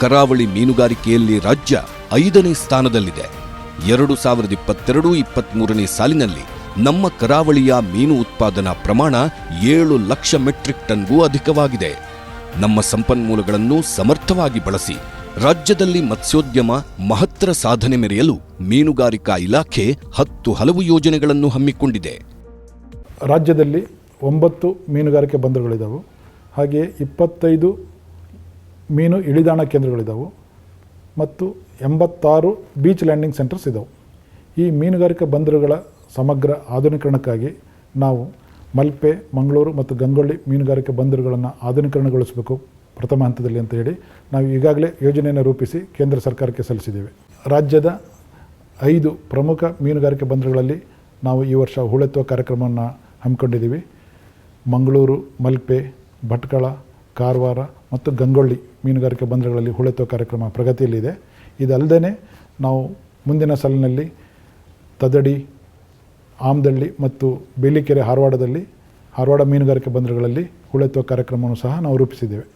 ಕರಾವಳಿ ಮೀನುಗಾರಿಕೆಯಲ್ಲಿ ರಾಜ್ಯ ಐದನೇ ಸ್ಥಾನದಲ್ಲಿದೆ. ಎರಡು ಸಾವಿರದ ಇಪ್ಪತ್ತೆರಡು ಇಪ್ಪತ್ತ್ಮೂರನೇ ಸಾಲಿನಲ್ಲಿ ನಮ್ಮ ಕರಾವಳಿಯ ಮೀನು ಉತ್ಪಾದನಾ ಪ್ರಮಾಣ ಏಳು ಲಕ್ಷ ಮೆಟ್ರಿಕ್ ಟನ್ಗೂ ಅಧಿಕವಾಗಿದೆ. ನಮ್ಮ ಸಂಪನ್ಮೂಲಗಳನ್ನು ಸಮರ್ಥವಾಗಿ ಬಳಸಿ ರಾಜ್ಯದಲ್ಲಿ ಮತ್ಸ್ಯೋದ್ಯಮ ಮಹತ್ತರ ಸಾಧನೆ ಮೆರೆಯಲು ಮೀನುಗಾರಿಕಾ ಇಲಾಖೆ ಹತ್ತು ಹಲವು ಯೋಜನೆಗಳನ್ನು ಹಮ್ಮಿಕೊಂಡಿದೆ. ರಾಜ್ಯದಲ್ಲಿ ಒಂಬತ್ತು ಮೀನುಗಾರಿಕೆ ಬಂದರುಗಳಿದ್ದಾವೆ ಹಾಗೆಯೇ ಇಪ್ಪತ್ತೈದು ಮೀನು ಇಳಿದಾಣ ಕೇಂದ್ರಗಳಿದ್ದಾವೆ ಮತ್ತು ಎಂಬತ್ತಾರು ಬೀಚ್ ಲ್ಯಾಂಡಿಂಗ್ ಸೆಂಟರ್ಸ್ ಇದ್ದಾವೆ ಈ ಮೀನುಗಾರಿಕೆ ಬಂದರುಗಳ ಸಮಗ್ರ ಆಧುನೀಕರಣಕ್ಕಾಗಿ ನಾವು ಮಲ್ಪೆ, ಮಂಗಳೂರು ಮತ್ತು ಗಂಗೊಳ್ಳಿ ಮೀನುಗಾರಿಕೆ ಬಂದರುಗಳನ್ನು ಆಧುನೀಕರಣಗೊಳಿಸಬೇಕು ಪ್ರಥಮ ಹಂತದಲ್ಲಿ ಅಂತ ಹೇಳಿ ನಾವು ಈಗಾಗಲೇ ಯೋಜನೆಯನ್ನು ರೂಪಿಸಿ ಕೇಂದ್ರ ಸರ್ಕಾರಕ್ಕೆ ಸಲ್ಲಿಸಿದ್ದೇವೆ. ರಾಜ್ಯದ ಐದು ಪ್ರಮುಖ ಮೀನುಗಾರಿಕೆ ಬಂದರುಗಳಲ್ಲಿ ನಾವು ಈ ವರ್ಷ ಹೂಳೆತ್ತುವ ಕಾರ್ಯಕ್ರಮವನ್ನು ಹಮ್ಮಿಕೊಂಡಿದ್ದೀವಿ. ಮಂಗಳೂರು, ಮಲ್ಪೆ, ಭಟ್ಕಳ ಕಾರವಾರ ಮತ್ತು ಗಂಗೊಳ್ಳಿ ಮೀನುಗಾರಿಕೆ ಬಂದರುಗಳಲ್ಲಿ ಹೂಳೆತ್ತುವ ಕಾರ್ಯಕ್ರಮ ಪ್ರಗತಿಯಲ್ಲಿದೆ. ಇದಲ್ಲದೆ ನಾವು ಮುಂದಿನ ಸಾಲಿನಲ್ಲಿ ತದಡಿ, ಆಮದಳ್ಳಿ ಮತ್ತು ಬೇಲಿಕೆರೆ ಹಾರವಾಡದಲ್ಲಿ, ಹಾರವಾಡ ಮೀನುಗಾರಿಕೆ ಬಂದರುಗಳಲ್ಲಿ ಹೂಳೆತ್ತುವ ಕಾರ್ಯಕ್ರಮವನ್ನು ಸಹ ನಾವು ರೂಪಿಸಿದ್ದೇವೆ.